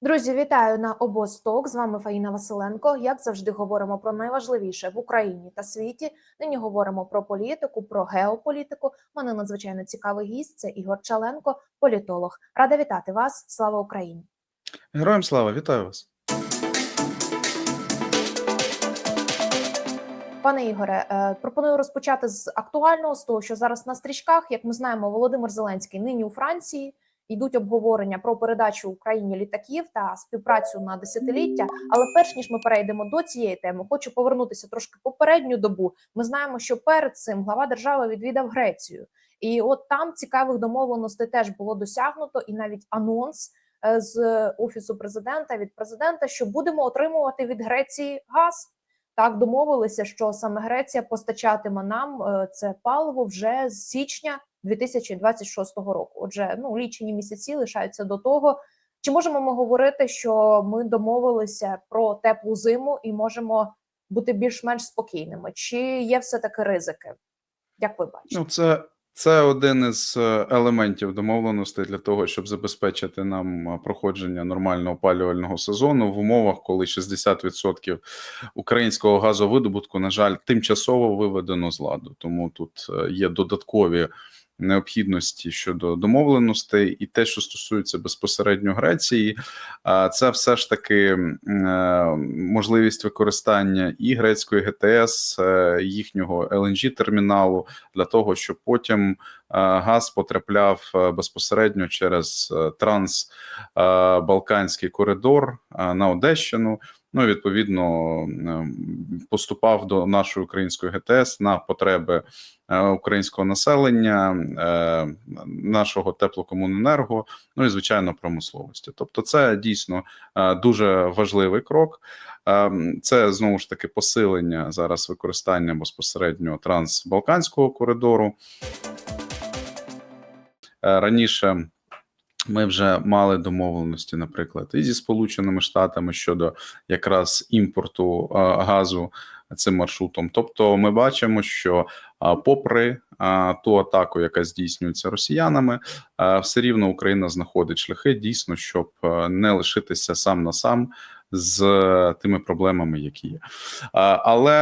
Друзі, вітаю на обосток. З вами Фаїна Василенко. Як завжди, говоримо про найважливіше в Україні та світі. Нині говоримо про політику, про геополітику. Мене надзвичайно цікавий гість. Це Ігор Чаленко, політолог. Рада вітати вас. Слава Україні! Героям слава, вітаю вас. Пане Ігоре, е, пропоную розпочати з актуального з того, що зараз на стрічках, як ми знаємо, Володимир Зеленський нині у Франції. Йдуть обговорення про передачу Україні літаків та співпрацю на десятиліття. Але перш ніж ми перейдемо до цієї теми, хочу повернутися трошки попередню добу. Ми знаємо, що перед цим глава держави відвідав Грецію, і от там цікавих домовленостей теж було досягнуто, і навіть анонс е, з офісу президента від президента, що будемо отримувати від Греції газ. Так домовилися, що саме Греція постачатиме нам е, це паливо вже з січня 2026 року. Отже, ну лічені місяці лишаються до того. Чи можемо ми говорити, що ми домовилися про теплу зиму і можемо бути більш-менш спокійними? Чи є все таки ризики? Як ви бачите? Ну, це, це один із е, елементів домовленостей для того, щоб забезпечити нам е, проходження нормального опалювального сезону в умовах, коли 60% українського газовидобутку, на жаль, тимчасово виведено з ладу. Тому тут е, є додаткові необхідності щодо домовленостей, і те, що стосується безпосередньо Греції, це все ж таки е, можливість використання і грецької ГТС, е, їхнього LNG терміналу для того, щоб потім е, газ потрапляв безпосередньо через трансбалканський коридор на Одещину. Ну, відповідно, е, поступав до нашої української ГТС на потреби е, українського населення, е, нашого теплокомуненерго, ну і звичайно промисловості. Тобто, це дійсно е, дуже важливий крок. Це знову ж таки посилення зараз використання безпосередньо трансбалканського коридору. Раніше ми вже мали домовленості, наприклад, і зі Сполученими Штатами щодо якраз імпорту а, газу цим маршрутом. Тобто, ми бачимо, що а, попри а, ту атаку, яка здійснюється росіянами, все рівно Україна знаходить шляхи дійсно, щоб не лишитися сам на сам. З тими проблемами, які є, але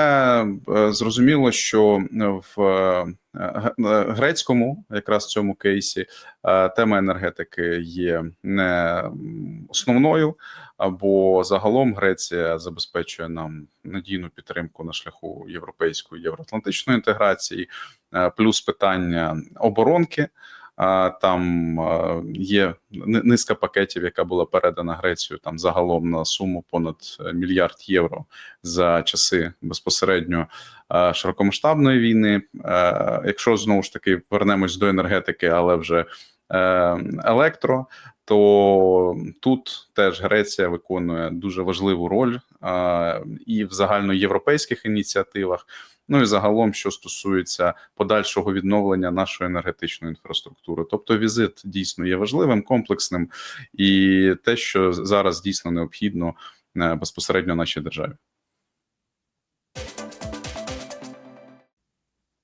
е, зрозуміло, що в е, е, грецькому, якраз цьому кейсі, е, тема енергетики є не основною, бо загалом Греція забезпечує нам надійну підтримку на шляху європейської євроатлантичної інтеграції, е, плюс питання оборонки. Там є низка пакетів, яка була передана Грецію там загалом на суму понад е, мільярд євро за часи безпосередньо е, широкомасштабної війни. Е, Якщо знову ж таки повернемось до енергетики, але вже електро, то тут теж Греція виконує дуже важливу роль і в загальноєвропейських ініціативах. Ну і загалом, що стосується подальшого відновлення нашої енергетичної інфраструктури, тобто візит дійсно є важливим, комплексним і те, що зараз дійсно необхідно е, безпосередньо нашій державі.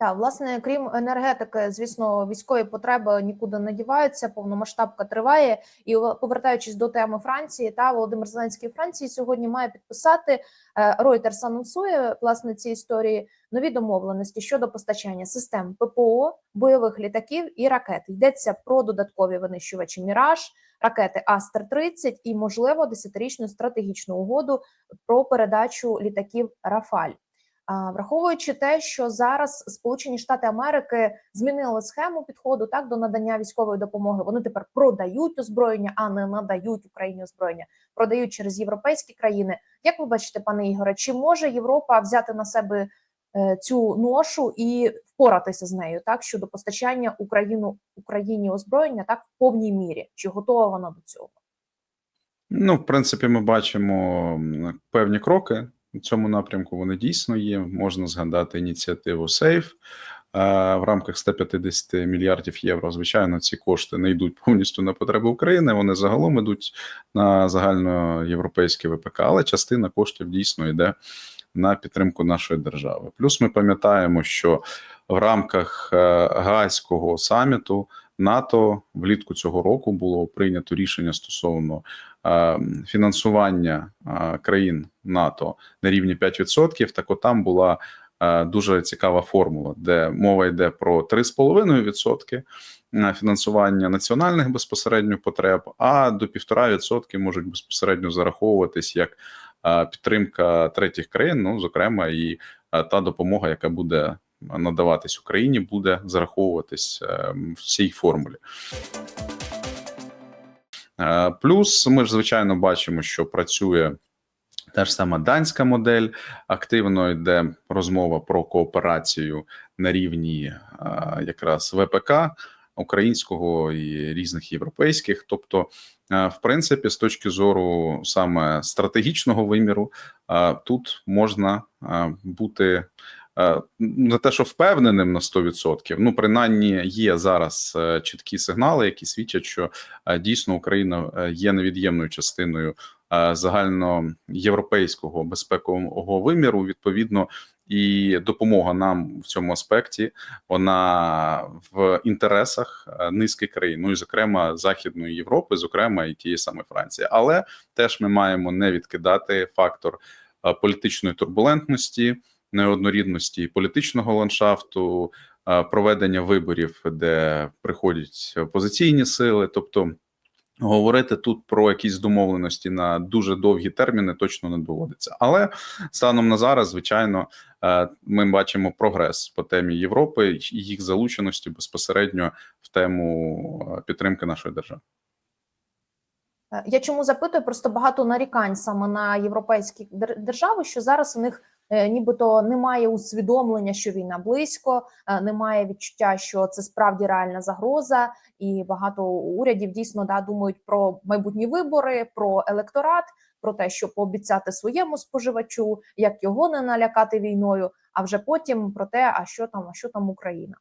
Так, власне, крім енергетики, звісно, військові потреби нікуди не діваються. Повномасштабка триває. І повертаючись до теми Франції, та Володимир Зеленський Франції сьогодні має підписати е, Reuters анонсує власне ці історії нові домовленості щодо постачання систем ППО, бойових літаків і ракет. Йдеться про додаткові винищувачі Міраж, ракети Астер 30 і можливо десятирічну стратегічну угоду про передачу літаків Рафаль. Враховуючи те, що зараз Сполучені Штати Америки змінили схему підходу так до надання військової допомоги. Вони тепер продають озброєння, а не надають Україні озброєння, продають через європейські країни. Як ви бачите, пане Ігоре, чи може Європа взяти на себе е, цю ношу і впоратися з нею так щодо постачання Україну Україні озброєння так в повній мірі? Чи готова вона до цього? Ну, в принципі, ми бачимо певні кроки в цьому напрямку. Вони дійсно є. Можна згадати ініціативу. Е, В рамках 150 мільярдів євро, звичайно, ці кошти не йдуть повністю на потреби України. Вони загалом йдуть на загальноєвропейське ВПК, але частина коштів дійсно йде на підтримку нашої держави. Плюс ми пам'ятаємо, що в рамках е, Гаазького саміту НАТО влітку цього року було прийнято рішення стосовно фінансування е, країн НАТО на рівні 5%, так от там була е, дуже цікава формула, де мова йде про 3,5% на фінансування національних безпосередньо потреб, а до 1,5% можуть безпосередньо зараховуватись як е, підтримка третіх країн, ну зокрема, і е, та допомога, яка буде надаватись Україні, буде зараховуватись е, в цій формулі. Е, Плюс ми ж звичайно бачимо, що працює та ж сама данська модель. Активно йде розмова про кооперацію на рівні е, якраз ВПК українського і різних європейських. Тобто, е, в принципі, з точки зору саме стратегічного виміру, тут можна бути. Е, Не те, що впевненим на 100%, ну принаймні є зараз е, чіткі сигнали, які свідчать, що е, дійсно Україна є невід'ємною частиною загальноєвропейського безпекового виміру. Відповідно, і допомога нам в цьому аспекті вона в інтересах низки країн, ну і зокрема Західної Європи, зокрема і тієї самої Франції. Але теж ми маємо не відкидати фактор політичної турбулентності, неоднорідності політичного ландшафту, проведення виборів, де приходять опозиційні сили, тобто. Говорити тут про якісь домовленості на дуже довгі терміни точно не доводиться. Але станом на зараз, звичайно, ми бачимо прогрес по темі Європи і їх залученості безпосередньо в тему підтримки нашої держави. Е, Я чому запитую? Просто багато нарікань саме на європейські дер- держави, що зараз у них нібито немає усвідомлення, що війна близько, е, немає відчуття, що це справді реальна загроза, і багато урядів дійсно да думають про майбутні вибори, про електорат, про те, що пообіцяти своєму споживачу, як його не налякати війною, а вже потім про те, а що там, а що там Україна.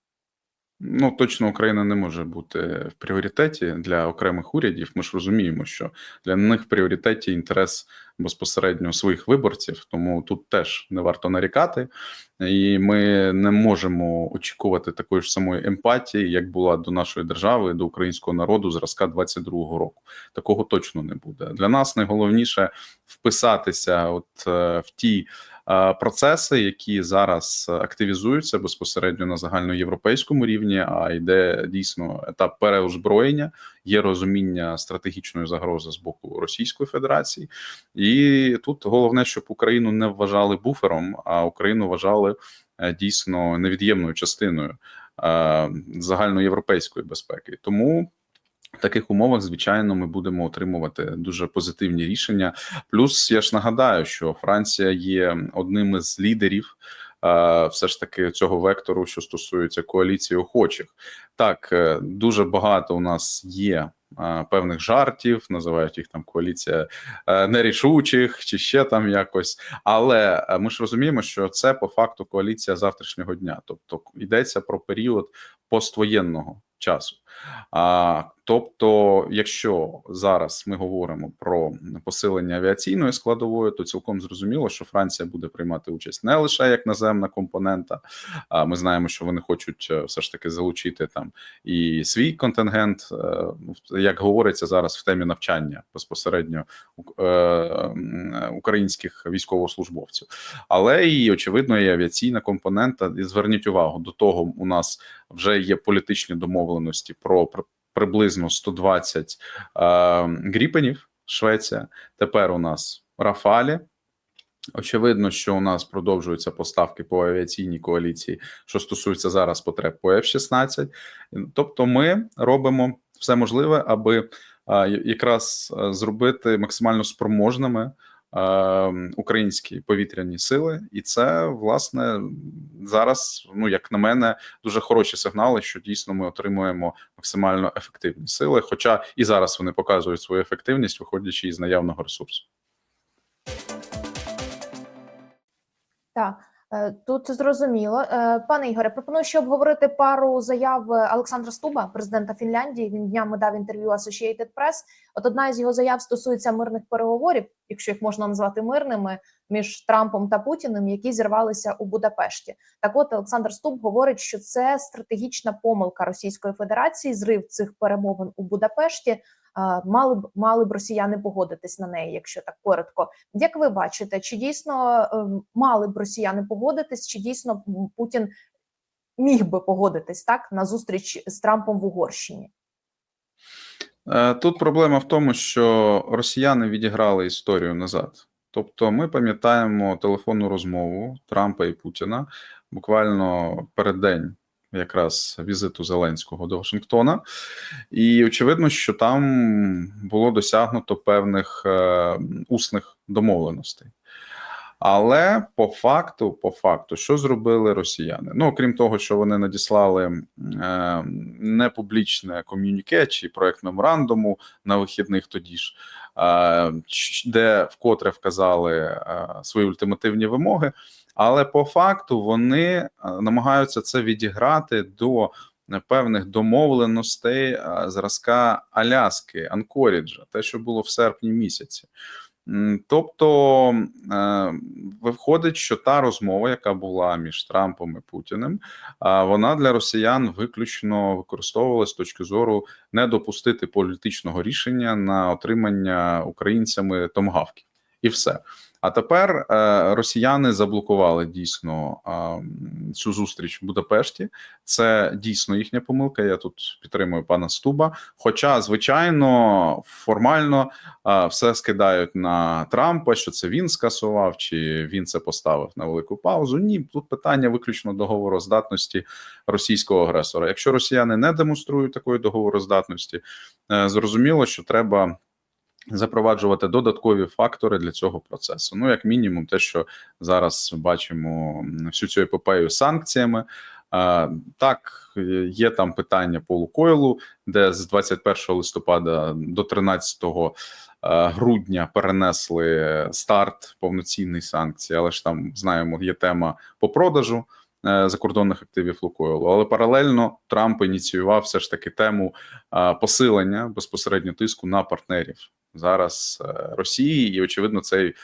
Ну точно Україна не може бути в пріоритеті для окремих урядів. Ми ж розуміємо, що для них в пріоритеті інтерес безпосередньо своїх виборців, тому тут теж не варто нарікати, і ми не можемо очікувати такої ж самої емпатії, як була до нашої держави, до українського народу зразка 22-го року. Такого точно не буде. Для нас найголовніше вписатися, от е, в ті процеси, які зараз активізуються безпосередньо на загальноєвропейському рівні, а йде дійсно етап переозброєння, є розуміння стратегічної загрози з боку Російської Федерації, і тут головне, щоб Україну не вважали буфером, а Україну вважали е, дійсно невід'ємною частиною е, загальноєвропейської безпеки. Тому. В таких умовах, звичайно, ми будемо отримувати дуже позитивні рішення. Плюс я ж нагадаю, що Франція є одним із лідерів е, все ж таки цього вектору, що стосується коаліції охочих. Так, е, дуже багато у нас є е, певних жартів, називають їх там коаліція нерішучих чи ще там якось. Але ми ж розуміємо, що це по факту коаліція завтрашнього дня, тобто йдеться про період поствоєнного часу. А, тобто, якщо зараз ми говоримо про посилення авіаційної складової, то цілком зрозуміло, що Франція буде приймати участь не лише як наземна компонента. А ми знаємо, що вони хочуть е, все ж таки залучити там і свій контингент, е, як говориться зараз в темі навчання безпосередньо е, українських військовослужбовців, але і очевидно, і авіаційна компонента. І зверніть увагу до того, у нас вже є політичні домовленості про при- приблизно 120 е, гріпенів. Швеція. Tепер у нас Рафалі. Очевидно, що у нас продовжуються поставки по авіаційній коаліції, що стосується зараз потреб по F-16. Тобто, ми робимо все можливе, аби а, якраз зробити максимально спроможними українські повітряні сили, і це власне зараз, ну як на мене, дуже хороші сигнали, що дійсно ми отримуємо максимально ефективні сили. Хоча і зараз вони показують свою ефективність, виходячи із наявного ресурсу. Так, тут зрозуміло. Е, Пане Ігоре, пропоную ще обговорити пару заяв Олександра Стуба, президента Фінляндії. Він днями дав інтерв'ю Associated Press. От одна із його заяв стосується мирних переговорів, якщо їх можна назвати мирними, між Трампом та Путіним, які зірвалися у Будапешті. Так, от Олександр Стуб говорить, що це стратегічна помилка Російської Федерації, зрив цих перемовин у Будапешті. Мали б мали б росіяни погодитись на неї, якщо так коротко. Як ви бачите, чи дійсно ем, мали б росіяни погодитись, чи дійсно Путін міг би погодитись так на зустріч з Трампом в Угорщині? Е, Тут проблема в тому, що росіяни відіграли історію назад. Тобто, ми пам'ятаємо телефонну розмову Трампа і Путіна буквально перед день якраз візиту Зеленського до Вашингтона, і очевидно, що там було досягнуто певних е, усних домовленостей. Але по факту, по факту, що зробили росіяни? Ну, окрім того, що вони надіслали е, непублічне ком'юніке чи проект меморандуму на вихідних тоді ж, е, де вкотре вказали е, свої ультимативні вимоги. Але по факту вони е, намагаються це відіграти до певних домовленостей е, зразка Аляски, Анкоріджа, те, що було в серпні місяці. Тобто е, виходить, що та розмова, яка була між Трампом і Путіним, вона для росіян виключно використовувалась з точки зору не допустити політичного рішення на отримання українцями томгавків, і все. А тепер е, росіяни заблокували дійсно цю зустріч в Будапешті. Це дійсно їхня помилка. Я тут підтримую пана Стуба. Хоча, звичайно, формально все скидають на Трампа, що це він скасував, чи він це поставив на велику паузу. Ні, тут питання виключно договороздатності російського агресора. Якщо росіяни не демонструють такої договороздатності, е, зрозуміло, що треба. Запроваджувати додаткові фактори для цього процесу. Ну, як мінімум, те, що зараз бачимо всю цю епопею санкціями. Так, є там питання по Лукойлу, де з 21 листопада до 13 е, грудня перенесли старт повноцінний санкцій, але ж там знаємо, є тема по продажу закордонних активів Лукойлу. Але паралельно Трамп ініціював все ж таки тему е, посилення безпосередньо тиску на партнерів зараз е, Росії, і очевидно, цей е,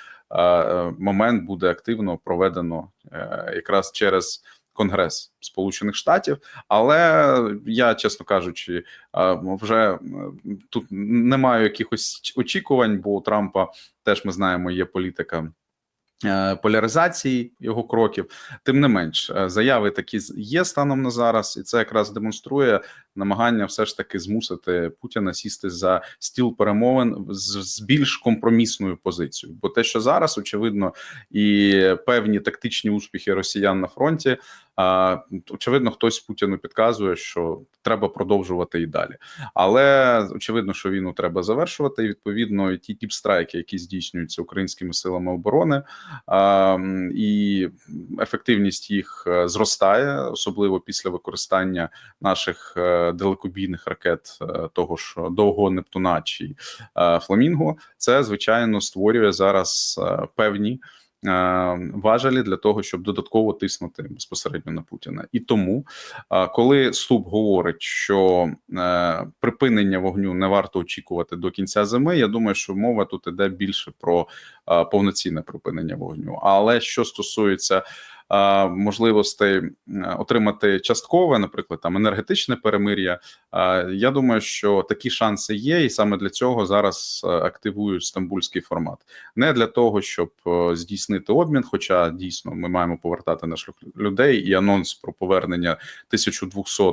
е, момент буде активно проведено е, якраз через. Конгрес Сполучених Штатів, але я, чесно кажучи, е, вже е, тут не маю якихось очікувань, бо у Трампа теж ми знаємо, є політика е, поляризації його кроків. Тим не менш, е, заяви такі є станом на зараз, і це якраз демонструє намагання все ж таки змусити Путіна сісти за стіл перемовин з більш компромісною позицією. Бо те, що зараз очевидно, і певні тактичні успіхи росіян на фронті. Очевидно, хтось Путіну підказує, що треба продовжувати і далі. Але очевидно, що війну треба завершувати. І відповідно, і ті тіпстрайки, які здійснюються українськими силами оборони, і ефективність їх е, зростає, особливо після використання наших е, далекобійних ракет, е, того ж довгого Нептуна чи Фламінго. Це звичайно створює зараз певні важелі для того, щоб додатково тиснути безпосередньо на Путіна. І тому, е, коли Ступ говорить, що е, припинення вогню не варто очікувати до кінця зими, я думаю, що мова тут іде більше про е, повноцінне припинення вогню. Але що стосується е, можливостей отримати часткове, наприклад, там енергетичне перемир'я, я думаю, що такі шанси є, і саме для цього зараз е, активують стамбульський формат не для того, щоб е, здійснити обмін. Хоча дійсно ми маємо повертати наших людей, і анонс про повернення 1200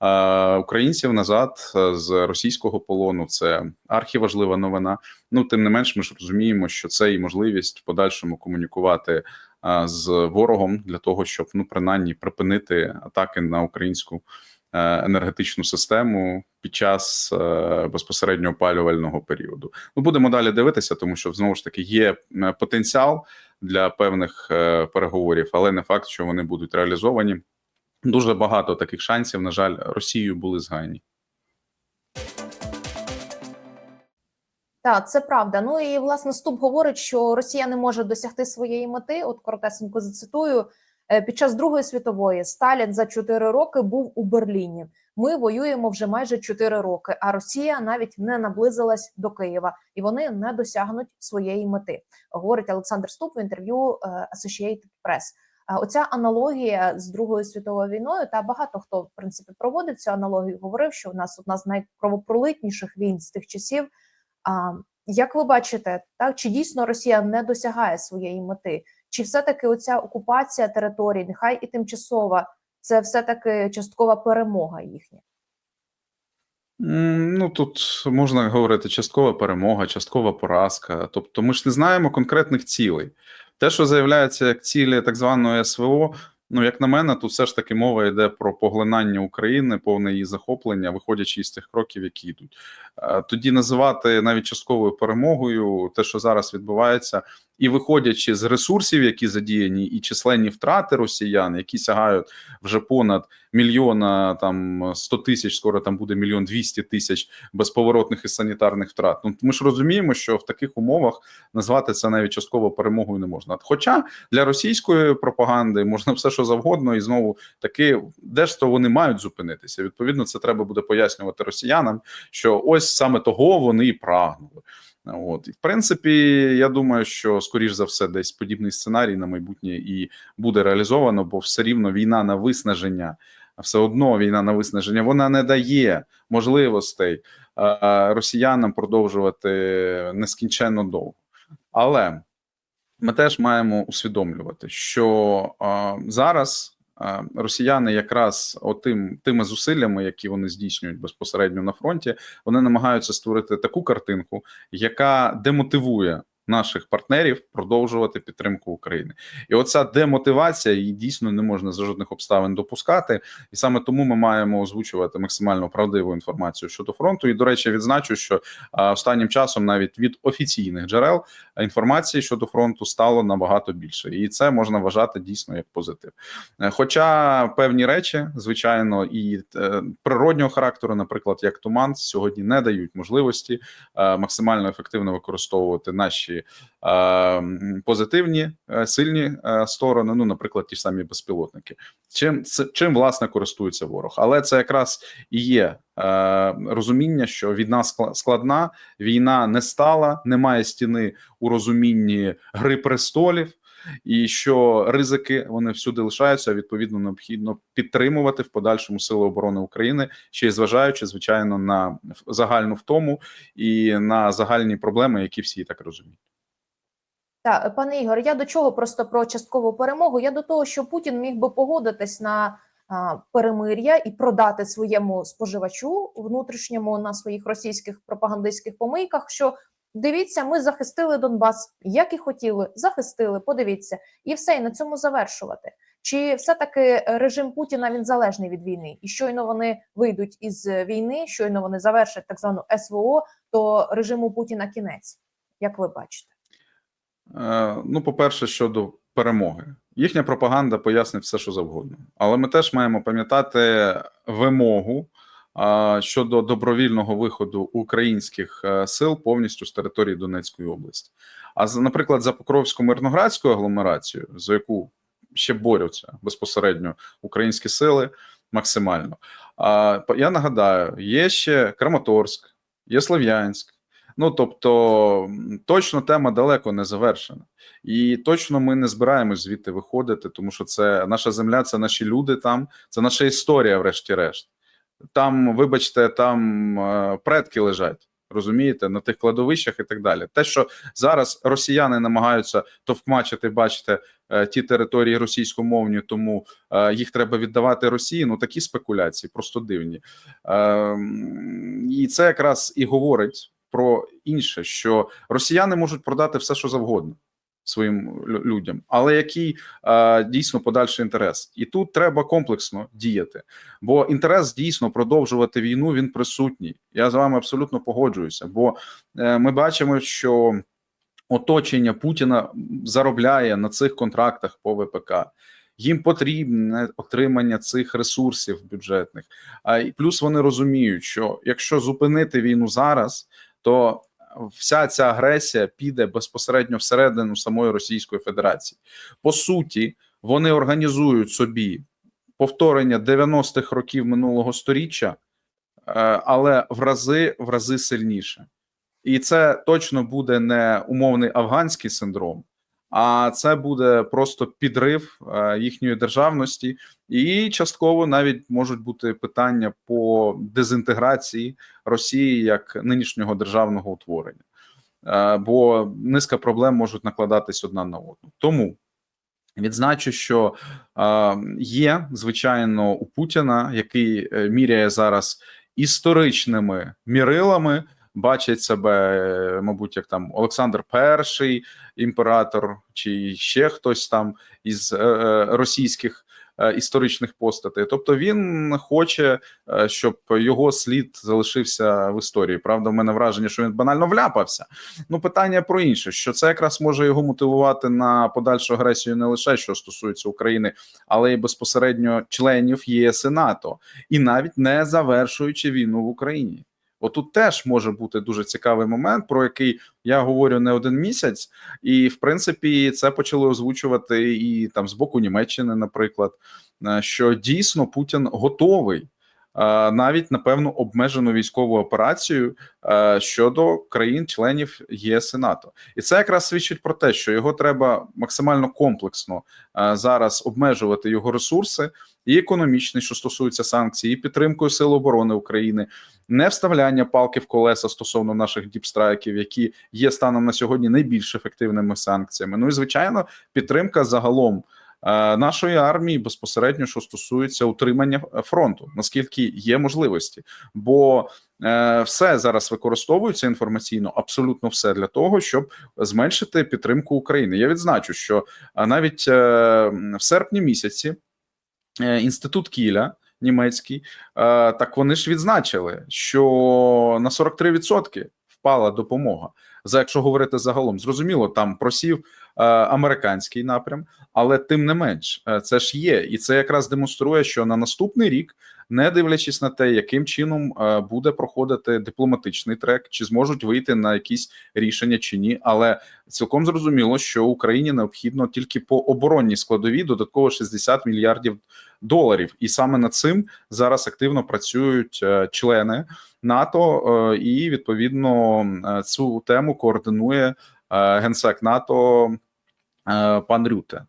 е, українців назад з російського полону. Це архіважлива новина. Ну тим не менш, ми ж розуміємо, що це і можливість в подальшому комунікувати з ворогом для того, щоб ну принаймні припинити атаки на українську е, енергетичну систему під час е, безпосередньо опалювального періоду. Ну будемо далі дивитися, тому що знову ж таки є е, потенціал для певних переговорів, але не факт, що вони будуть реалізовані. Дуже багато таких шансів, на жаль, Росією були згаяні. Так, це правда. Ну і власне Ступ говорить, що Росія не може досягти своєї мети. От коротесенько зацитую. Е, Під час Другої світової Сталін за 4 роки був у Берліні. Ми воюємо вже майже 4 роки, а Росія навіть не наблизилась до Києва, і вони не досягнуть своєї мети. Говорить Олександр Ступ в інтерв'ю е, Associated Press. Оця аналогія з Другою світовою війною, та багато хто в принципі проводив цю аналогію, говорив, що у нас одна з найкровопролитніших війн з тих часів. Як ви бачите, так чи дійсно Росія не досягає своєї мети? Чи все-таки оця окупація територій, нехай і тимчасова, це все-таки часткова перемога їхня? Ну тут можна говорити часткова перемога, часткова поразка. Тобто, ми ж не знаємо конкретних цілей. Те, що заявляється як цілі так званої СВО, ну як на мене, тут все ж таки мова йде про поглинання України, повне її захоплення, виходячи із тих кроків, які йдуть. Е, Тоді називати навіть частковою перемогою те, що зараз відбувається, і виходячи з ресурсів, які задіяні, і численні втрати росіян, які сягають вже понад мільйона там 100 тисяч, скоро там буде мільйон 200 тисяч безповоротних і санітарних втрат. Ну ми ж розуміємо, що в таких умовах назвати це навіть частково перемогою не можна. Хоча для російської пропаганди можна все, що завгодно, і знову таки, де ж то вони мають зупинитися. Відповідно, це треба буде пояснювати росіянам, що ось саме того вони і прагнули. От і в принципі, я думаю, що скоріш за все, десь подібний сценарій на майбутнє і буде реалізовано, бо все рівно війна на виснаження, все одно війна на виснаження вона не дає можливостей е, росіянам продовжувати нескінченно довго. Але ми теж маємо усвідомлювати, що е, зараз е, росіяни якраз отим тими зусиллями, які вони здійснюють безпосередньо на фронті, вони намагаються створити таку картинку, яка демотивує наших партнерів продовжувати підтримку України. І оця демотивація її дійсно не можна за жодних обставин допускати. І саме тому ми маємо озвучувати максимально правдиву інформацію щодо фронту. І до речі, відзначу, що останнім часом навіть від офіційних джерел інформації щодо фронту стало набагато більше, і це можна вважати дійсно як позитив. Е, Хоча певні речі, звичайно, і е, природнього характеру, наприклад, як туман, сьогодні не дають можливості е, максимально ефективно використовувати наші е, позитивні е, сильні е, сторони. Ну, наприклад, ті самі безпілотники. Чим чим власне користується ворог, але це якраз і є е, розуміння, що війна скла- складна, війна не стала, немає стіни у розумінні гри престолів. І що ризики вони всюди лишаються. Відповідно, необхідно підтримувати в подальшому сили оборони України, ще й зважаючи звичайно на загальну втому і на загальні проблеми, які всі так розуміють. Так, пане Ігор, я до чого просто про часткову перемогу? Я до того, що Путін міг би погодитись на а, перемир'я і продати своєму споживачу внутрішньому на своїх російських пропагандистських помийках. Що дивіться, ми захистили Донбас, як і хотіли, захистили. Подивіться, і все, і на цьому завершувати. Чи все таки режим Путіна він залежний від війни? І щойно вони вийдуть із війни, щойно вони завершать так звану СВО, то режиму Путіна кінець, як ви бачите? Е, Ну, по-перше, щодо перемоги, їхня пропаганда пояснить все, що завгодно. Але ми теж маємо пам'ятати вимогу щодо добровільного виходу українських е, сил повністю з території Донецької області. А наприклад, за Покровську мирноградську агломерацію, за яку ще борються безпосередньо українські сили максимально. А я нагадаю, є ще Краматорськ, є Слов'янськ. Ну тобто, точно тема далеко не завершена, і точно ми не збираємось звідти виходити, тому що це наша земля, це наші люди там, це наша історія, врешті-решт. Там, вибачте, там е, предки лежать. Розумієте, на тих кладовищах і так далі. Те, що зараз росіяни намагаються товкмачити, бачите, е, ті території російськомовні, тому е, їх треба віддавати Росії. Ну такі спекуляції просто дивні. Ем, І це якраз і говорить про інше, що росіяни можуть продати все, що завгодно своїм людям, але який е, дійсно подальший інтерес, і тут треба комплексно діяти, бо інтерес дійсно продовжувати війну він присутній. Я з вами абсолютно погоджуюся, бо е, ми бачимо, що оточення Путіна заробляє на цих контрактах по ВПК. Їм потрібне отримання цих ресурсів бюджетних. А і плюс вони розуміють, що якщо зупинити війну зараз, то вся ця агресія піде безпосередньо всередину самої Російської Федерації. По суті, вони організують собі повторення 90-х років минулого сторіччя, е, але в рази в рази сильніше. І це точно буде не умовний афганський синдром, а це буде просто підрив е, їхньої державності, і частково навіть можуть бути питання по дезінтеграції Росії як нинішнього державного утворення, Е, бо низка проблем можуть накладатись одна на одну. Тому відзначу, що е, є звичайно у Путіна, який міряє зараз історичними мірилами. Бачить себе, мабуть, як там Олександр І, імператор, чи ще хтось там із е, е, російських е, історичних постатей. Тобто він хоче, щоб його слід залишився в історії. Правда, в мене враження, що він банально вляпався. Ну, питання про інше: що це якраз може його мотивувати на подальшу агресію не лише що стосується України, але й безпосередньо членів ЄС і НАТО, і навіть не завершуючи війну в Україні. Отут теж може бути дуже цікавий момент, про який я говорю не один місяць, і в принципі це почали озвучувати і там з боку Німеччини, наприклад, е, що дійсно Путін готовий навіть на певну обмежену військову операцію е, щодо країн-членів ЄС і НАТО, і це якраз свідчить про те, що його треба максимально комплексно е, зараз обмежувати його ресурси, і економічний, що стосується санкцій, і підтримкою Сил оборони України, не вставляння палки в колеса стосовно наших діпстрайків, які є станом на сьогодні найбільш ефективними санкціями. Ну і звичайно, підтримка загалом е, нашої армії безпосередньо, що стосується утримання фронту, наскільки є можливості, бо е, все зараз використовується інформаційно, абсолютно все для того, щоб зменшити підтримку України. Я відзначу, що е, навіть е, в серпні місяці е, інститут Кіля німецький, е, так вони ж відзначили, що на 43% впала допомога. За якщо говорити загалом, зрозуміло, там просів е, американський напрям, але тим не менш, е, це ж є, і це якраз демонструє, що на наступний рік, не дивлячись на те, яким чином е, буде проходити дипломатичний трек, чи зможуть вийти на якісь рішення чи ні, але цілком зрозуміло, що Україні необхідно тільки по оборонній складовій додатково 60 мільярдів доларів, і саме над цим зараз активно працюють е, члени НАТО, е, і відповідно цю тему координує генсек НАТО. Е, Пан Рюте,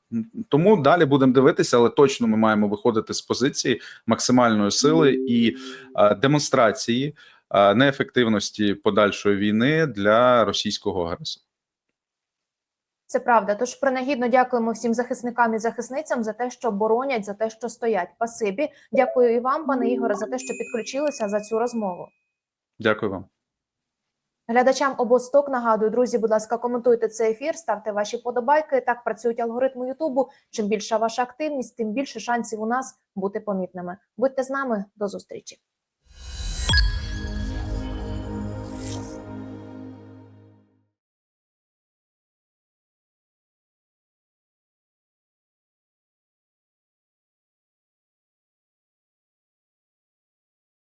тому далі будемо дивитися, але точно ми маємо виходити з позиції максимальної сили і е, демонстрації е, неефективності подальшої війни для російського агресора. Це правда. Тож принагідно дякуємо всім захисникам і захисницям за те, що боронять, за те, що стоять. Пасибі. Дякую і вам, пане Ігоре, за те, що підключилися за цю розмову. Дякую вам. Глядачам обосток нагадую, друзі, будь ласка, коментуйте цей ефір, ставте ваші подобайки. Так працюють алгоритми Ютубу. Чим більша ваша активність, тим більше шансів у нас бути помітними. Будьте з нами до зустрічі.